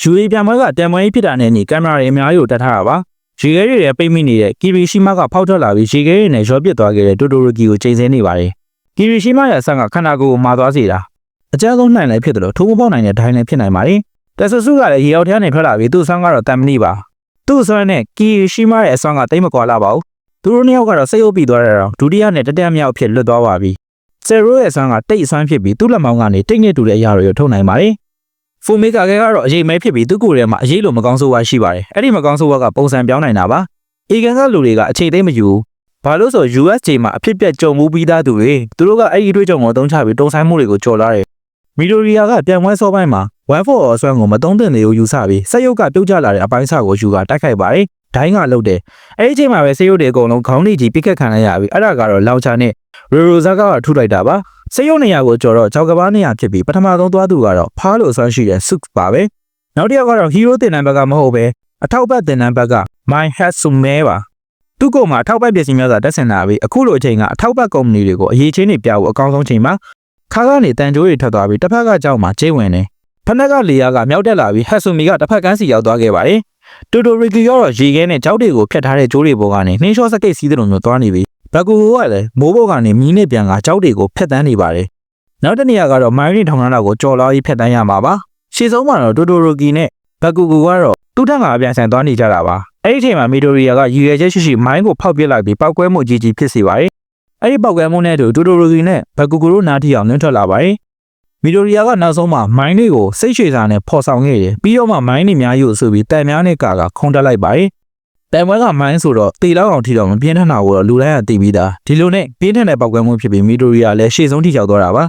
ယူရီပြန်ပွဲကတန်ပွဲကြီးဖြစ်တာနဲ့ညီကင်မရာတွေအများကြီးကိုတက်ထားတာပါရေခဲတွေလည်းပိတ်မိနေတဲ့ကီရီရှိမကဖောက်ထွက်လာပြီးရေခဲတွေနဲ့ရောပစ်သွားခဲ့တဲ့တိုတိုရိုကီကိုချိန်ဆနေပါတယ်ကီရီရှိမရဲ့အဆက်ကခန္ဓာကိုယ်ကိုမာသွားစေတာအကျဉ်းဆုံးနိုင်လည်းဖြစ်တယ်လို့ထိုးမပေါက်နိုင်တဲ့ဒိုင်းလည်းဖြစ်နိုင်ပါတယ်တက်ဆဆူကလည်းရေအောက်ထဲကနေထွက်လာပြီးသူ့အဆန်းကတော့တန်မဏိပါသူ့အဆန်းနဲ့ကီရီရှိမရဲ့အဆန်းကတိတ်မကွာလာပါဘူးသူတို့နှစ်ယောက်ကတော့စိတ်အုပ်ပြီးသွားတဲ့တော့ဒုတိယနဲ့တတိယမြောက်အဖြစ်လွတ်သွားပါပြီဆယ်ရိုရဲ့အဆန်းကတိတ်အဆန်းဖြစ်ပြီးသူ့လက်မောင်းကနေတိတ်နဲ့တူတဲ့အရာတွေကိုထုတ်နိုင်ပါတယ် ဖူမီကာကဲကတော့အရေးမဲဖြစ်ပြီးသူ့ကိုယ်ထဲမှာအရေးလိုမကောင်းဆိုးဝါးရှိပါတယ်။အဲ့ဒီမကောင်းဆိုးဝါးကပုံစံပြောင်းနိုင်တာပါ။အေဂန်ကလူတွေကအခြေသိမ့်မယူဘူး။ဘာလို့ဆို USJ မှာအဖြစ်ပြက်ကြုံမှုပြီးသားသူတွေသူတို့ကအဲ့ဒီအတွေ့အကြုံကိုအသုံးချပြီးတုံ့ဆိုင်မှုတွေကိုကြော်လာတယ်။မီဒိုရီယာကပြန်ပွဲစောပိုင်းမှာ1 for အစွမ်းကိုမတုံးတင်သေးဘူးယူဆပြီးစက်ရုပ်ကပြုတ်ကျလာတဲ့အပိုင်းအစကိုယူကတိုက်ခိုက်ပါတယ်။ဒိုင်းကလှုပ်တယ်။အဲ့ဒီအချိန်မှာပဲစက်ရုပ်တွေအကုန်လုံးခေါင်းလေးကြီးပြစ်ခတ်ခံလိုက်ရပြီးအဲ့ဒါကတော့လောင်ချာနဲ့ရီရိုဇာကကထုလိုက်တာပါ။ စက်ရုပ်နေရာကိုကြော်တော့ကြောက်ကဘာနေရာဖြစ်ပြီးပထမဆုံးသွားသူကတော့ဖားလို့အစွမ်းရှိတဲ့ဆုပါပဲ။နောက်တစ်ယောက်ကတော့ hero တင်နံဘက်ကမဟုတ်ပဲအထောက်ပတ်တင်နံဘက်က my hatsume ပါသူ့ကိုယ်မှာအထောက်ပတ်ပစ္စည်းများစွာတက်ဆင်လာပြီးအခုလိုအချိန်ကအထောက်ပတ်ကုမ္ပဏီတွေကိုအရေးချင်းတွေပြဖို့အကောင်းဆုံးချိန်မှာခါကနေတန်ကြိုးတွေထွက်သွားပြီးတစ်ဖက်ကကြောက်မှာကျိတ်ဝင်တယ်ဖနက်ကလေယာကမြောက်တက်လာပြီး hatsumi ကတစ်ဖက်ကန်းစီရောက်သွားခဲ့ပါတယ်တိုတိုရီကီရောတော့ရေခဲနဲ့ကြောက်တွေကိုဖျက်ထားတဲ့ကြိုးတွေပေါ်ကနေနှင်းလျှောစကိတ်စီးတဲ့လိုမျိုးသွားနေပြီး ဘကူကလည်းမိုးဘောကနေမီးနဲ့ပြန်ကကြောက်တွေကိုဖျက်တန်းနေပါတယ်နောက်တစ်နေရာကတော့မိုင်းရီထောင်နှန်းတော့ကိုကြော်လာပြီးဖျက်တန်းရမှာပါရှေ့ဆုံးမှာတော့တိုတိုရီကီနဲ့ဘကူကူကတော့သူ့ထက်ကအပြန်ဆိုင်သွားနေကြတာပါအဲ့ဒီအချိန်မှာမီဒိုရီယာကရည်ရွယ်ချက်ရှိရှိမိုင်းကိုဖောက်ပစ်လိုက်ပြီးပောက်ကွဲမှုကြီးကြီးဖြစ်စေပါတယ်အဲ့ဒီပောက်ကွဲမှုနဲ့အတူဒိုဒိုရိုဂီနဲ့ဘကူကူတို့နားထီအောင်လွင့်ထွက်လာပါတယ်မီဒိုရီယာကနောက်ဆုံးမှာမိုင်းတွေကိုစိတ်ရှည်စာနဲ့ဖော်ဆောင်ခဲ့တယ်ပြီးတော့မှမိုင်းတွေများယူဆိုပြီးတန်များနဲ့ကာကခုံတက်လိုက်ပါတယ် တန်ပွဲကမိုင်းဆိုတော့တေလောက်အောင်ထီတော့မပြင်းထန်တာကိုတော့လူတိုင်းကသိပြီးသားဒီလိုနဲ့ပြင်းထန်တဲ့ပောက်ကွဲမှုဖြစ်ပြီးမီဒိုရီယာလည်းရှေ့ဆုံးထိရောက်သွားတာပါ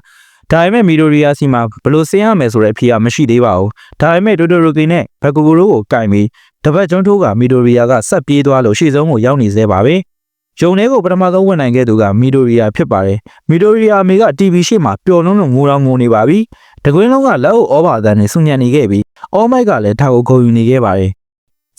ဒါပေမဲ့မီဒိုရီယာစီမှာဘယ်လိုဆင်းရမယ်ဆိုတဲ့အဖြေကမရှိသေးပါဘူးဒါပေမဲ့ဒိုဒိုရိုကီနဲ့ဘက်ကူကူတို့ကိုကင်ပြီးတပတ်ကျွန်းထိုးကမီဒိုရီယာကဆက်ပြေးသွားလို့ရှေ့ဆုံးကိုရောက်နေသေးပါပဲ။ဂျုံထဲကိုပထမဆုံးဝင်နိုင်ခဲ့သူကမီဒိုရီယာဖြစ်ပါတယ်။မီဒိုရီယာအမေက TV ရှေ့မှာပျော်လုံးလုံးငိုတော့ငိုနေပါပြီ။တကွင်းလုံးကလက်အုပ်ဩဘာသန်နဲ့ဆူညံနေခဲ့ပြီးအောမိုက်ကလည်းထားကိုခုံယူနေခဲ့ပါတယ်။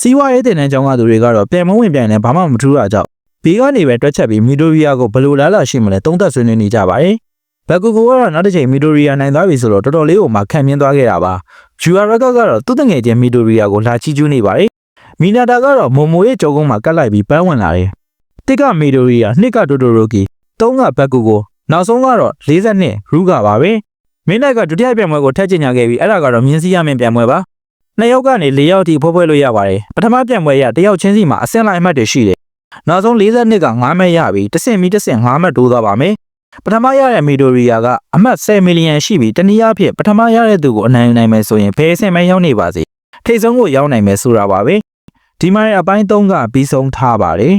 စီးပွားရေးတင်တဲ့ကျောင်းကသူတွေကတော့ပြန်မဝင်ပြန်နဲ့ဘာမှမထူးတာကြောင့်ဘေးကနေပဲတွက်ချက်ပြီးမီဒိုရီယာကိုဘယ်လိုလားလာရှိမလဲတုံးသက်ဆွေးနွေးနေကြပါတယ်။ဘက်ကူကူကတော့နောက်တစ်ချိန်မီဒိုရီယာနိုင်သွားပြီဆိုတော့တော်တော်လေးကိုမှခံမြင်သွားခဲ့တာပါ။ဂျူအာရကကတော့သူ့တငယ်ချင်းမီဒိုရီယာကိုလာချီကျူးနေပါတယ်။မီနာတာကတော့မိုမိုရဲ့ကြောကုန်းမှာကတ်လိုက်ပြီးပန်းဝင်လာတယ်။တစ်ကမီဒိုရီယာနှစ်ကတိုတိုရိုကီသုံးကဘက်ကူကိုနောက်ဆုံးကတော့42ရူးကပါပဲ။မင်းနိုင်ကဒုတိယပြိုင်ပွဲကိုထက်ကျင်ညာခဲ့ပြီးအဲ့ဒါကတော့မြင်းစည်းရမင်းပြိုင်ပွဲပါ။ နှစ်ယောက်ကနေ၄ယောက်ထိဖွဲဖွဲလို့ရပါတယ်။ပထမပြိုင်ပွဲရတယောက်ချင်းစီမှာအဆင့်လိုက်အမှတ်တွေရှိတယ်။နောက်ဆုံး42က9မှတ်ရပြီးတစ်ဆင့်မီတစ်ဆင့်9မှတ်တိုးသွားပါမယ်။ပထမရတဲ့မီဒိုရီယာကအမှတ်10မီလီယံရှိပြီးတနည်းအားဖြင့်ပထမရတဲ့သူကိုအနိုင်ယူနိုင်မယ်ဆိုရင်ဘယ်အဆင့်မှရောက်နေပါစေထိတ်ဆုံးကိုရောက်နိုင်မယ်ဆိုတာပါပဲဒီမှာအပိုင်း3ကပြီးဆုံးထားပါတယ်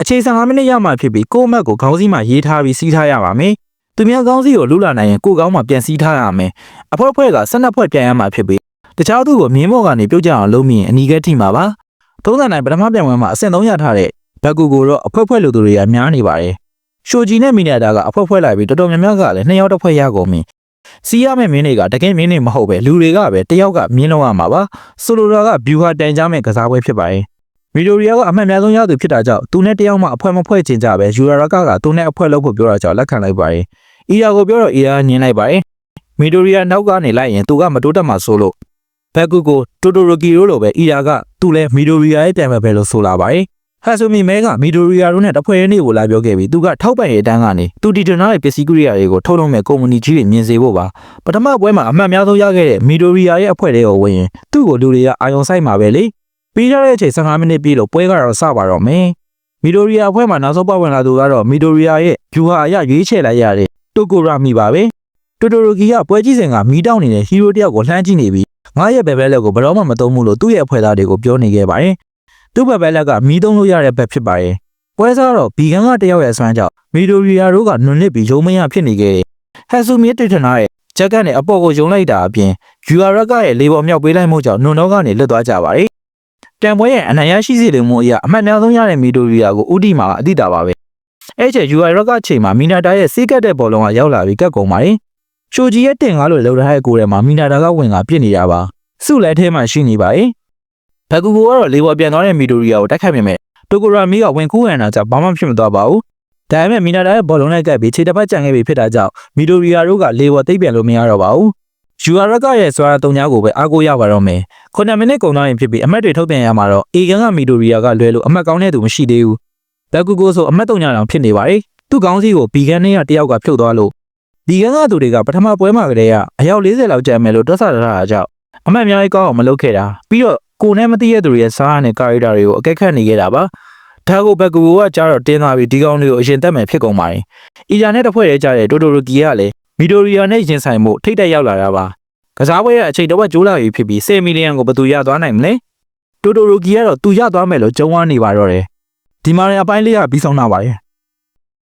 အခြေ15မိနစ်ရမှဖြစ်ပြီးကိုယ့်အမတ်ကိုခေါင်းစည်းမှာရေးထားပြီးစီးထားရပါမယ်သူများခေါင်းစည်းကိုလူလာနိုင်ရင်ကိုယ့်ခေါင်းမှာပြန်စီးထားရမယ်အဖွဲဖွဲက12ဖွဲ့ပြန်ရမှာဖြစ်ပြီး တခြားသူကိုမြင်းမော့ကနေပြုတ်ကြအောင်လုပ်မိရင်အနီးကဲထိမှာပါသုံးဆန်နိုင်ပထမပြန်ပွဲမှာအဆင့်3ရထားတဲ့ဘက်ကူကိုတော့အဖွဲဖွဲလူသူတွေကများနေပါတယ်ရှိုဂျီနဲ့မီနီယာတာကအဖွဲဖွဲလိုက်ပြီးတော်တော်များများကလည်းနှစ်ယောက်တစ်ဖွဲ့ရကုန်ပြီစီးရမယ့်မင်းတွေကတကယ်မင်းတွေမဟုတ်ပဲလူတွေကပဲတယောက်ကမြင်းလုံးရမှာပါဆိုလိုတာကဘျူဟာတန်ကြမဲ့ကစားပွဲဖြစ်ပါတယ်မီဒိုရီယာကအမှတ်အများဆုံးရသူဖြစ်တာကြောင့်သူနဲ့တယောက်မှအဖွဲမဖွဲချင်ကြပဲယူရာရကကသူနဲ့အဖွဲလုပ်ဖို့ပြောတာကြောင့်လက်ခံလိုက်ပါတယ်အီယာကိုပြောတော့အီယာကညင်းလိုက်ပါတယ်မီဒိုရီယာနောက်ကနေလိုက်ရင်သူကမတိုးတက်မှဆိုလို့ ဘက်ကူကိုတိုတိုရိုကီရိုလိုပဲအီယာကသူ့လဲမီဒိုရီယာရဲ့ပြန်ပဲပဲလို့ဆိုလာပါတယ်ဟတ်ဆူမီမဲကမီဒိုရီယာတို့နဲ့တဖွဲရင်းတွေကိုလာပြောခဲ့ပြီးသူကထောက်ပံ့ရေးတန်းကနေသူတီတနာရဲ့ပစ္စည်းကိရိယာတွေကိုထုတ်လုပ်မဲ့ကုမ္ပဏီကြီးတွေမြင်စေဖို့ပါပထမပွဲမှာအမှတ်များဆုံးရခဲ့တဲ့မီဒိုရီယာရဲ့အဖွဲ့တွေကိုဝင်ရင်သူ့ကိုလူတွေကအာယုံဆိုင်မှာပဲလေပြီးရတဲ့အချိန်15မိနစ်ပြည့်လို့ပွဲကတော့စပါတော့မယ်မီဒိုရီယာအဖွဲ့မှာနောက်ဆုံးပတ်ဝင်လာသူကတော့မီဒိုရီယာရဲ့ဂျူဟာအရရွေးချယ်လိုက်ရတဲ့တိုကိုရာမီပါပဲတိုတိုရိုကီကပွဲကြီးစဉ်ကမီးတောက်နေတဲ့ဟီးရိုတယောက်ကိုလှမ်းကြည့်နေပြီး ငါရဲ့ဘယ်ဘဲလက်ကိုဘယ်တော့မှမသုံးဘူးလို့သူ့ရဲ့အဖွဲ့သားတွေကိုပြောနေခဲ့ပါတယ်သူ့ဘက်ဘဲလက်ကမီးသုံးလို့ရတဲ့ဘက်ဖြစ်ပါတယ်ပွဲစားတော့ဘီဂန်ကတယောက်ရဲ့အစွမ်းကြောင့်မီဒိုရီယာတို့ကနွန်နစ်ပြီးရုံမရဖြစ်နေခဲ့တယ်ဟက်ဆူမီတိထနာရဲ့ဂျက်ကနဲ့အပေါ်ကိုယုံလိုက်တာအပြင်ယူအာရက်ကရဲ့လေပေါ်မြောက်ပေးလိုက်မှုကြောင့်နွန်တော့ကနေလွတ်သွားကြပါတယ်တန်ပွဲရဲ့အနိုင်ရရှိစေတဲ့မှုအရာအမှတ်အများဆုံးရတဲ့မီဒိုရီယာကိုဥတီမာကအတိတာပါပဲအဲ့ကျယူအာရက်ကချိန်မှာမီနာတာရဲ့စီးကတ်တဲ့ဘောလုံးကရောက်လာပြီးကတ်ကုန်ပါတယ်ရှိုဂျီရဲ့တင်ကားလို့လှုပ်ထားတဲ့ကိုယ်ထဲမှာမီနာတာကဝင်ကပြစ်နေတာပါ စုလဲထဲမှာရှိနေပါတယ်ဘက်ကူကူကတော့လေပေါ်ပြန်သွားတဲ့မီဒိုရီယာကိုတိုက်ခိုက်မိမဲ့တိုကိုရာမီကဝင်ကူးရန်တာကြောင့်ဘာမှဖြစ်မသွားပါဘူးဒါပေမဲ့မီနာတာရဲ့ဘောလုံးနဲ့ကပ်ပြီးခြေတစ်ဖက်ကြံခဲ့ပြီးဖြစ်တာကြောင့်မီဒိုရီယာတို့ကလေပေါ်သိပ်ပြန်လို့မရတော့ပါဘူးယူအာရက်ကရဲ့စွာတုံညာကိုပဲအားကိုးရပါတော့မယ်ခုနှစ်မိနစ်ကုန်သွားရင်ဖြစ်ပြီးအမတ်တွေထုတ်ပြန်ရမှာတော့အေဂန်ကမီဒိုရီယာကလွဲလို့အမတ်ကောင်းတဲ့သူမရှိသေးဘူးဘက်ကူကိုဆိုအမတ်တုံညာတောင်ဖြစ်နေပါလေသူ့ကောင်းစီကိုဘီဂန်နဲ့ကတယောက်ကဖြုတ်သွားလို့ဒီကန်းကသူတွေကပထမပွဲမှာကတည်းကအယောက်40လောက်ကျန်မယ်လို့တွက်ဆထားတာကြောင့် အမတ်အများကြီးကောင်းအောင်မလုပ်ခဲ့တာပြီးတော့ကိုနဲ့မသိရတဲ့သူတွေရဲ့စားရတဲ့ကာရီတာတွေကိုအကက်ခတ်နေခဲ့တာပါဒါကိုဘက်ကူကကြားတော့တင်းသွားပြီးဒီကောင်တွေကိုအရင်တက်မယ်ဖြစ်ကုန်ပါတယ်အီဂျာနဲ့တစ်ဖွဲ့ရဲကြတဲ့တိုတိုရိုကီကလည်းမီဒိုရီယာနဲ့ရင်ဆိုင်မှုထိတ်တက်ရောက်လာတာပါကစားပွဲရဲ့အချိန်တစ်ဝက်ကျိုးလာပြီဖြစ်ပြီး10မီလီယံကိုဘယ်သူရသွားနိုင်မလဲတိုတိုရိုကီကတော့သူရသွားမယ်လို့ကြုံဝါနေပါတော့တယ်ဒီမာရီအပိုင်းလေးကပြီးဆုံးလာပါတယ်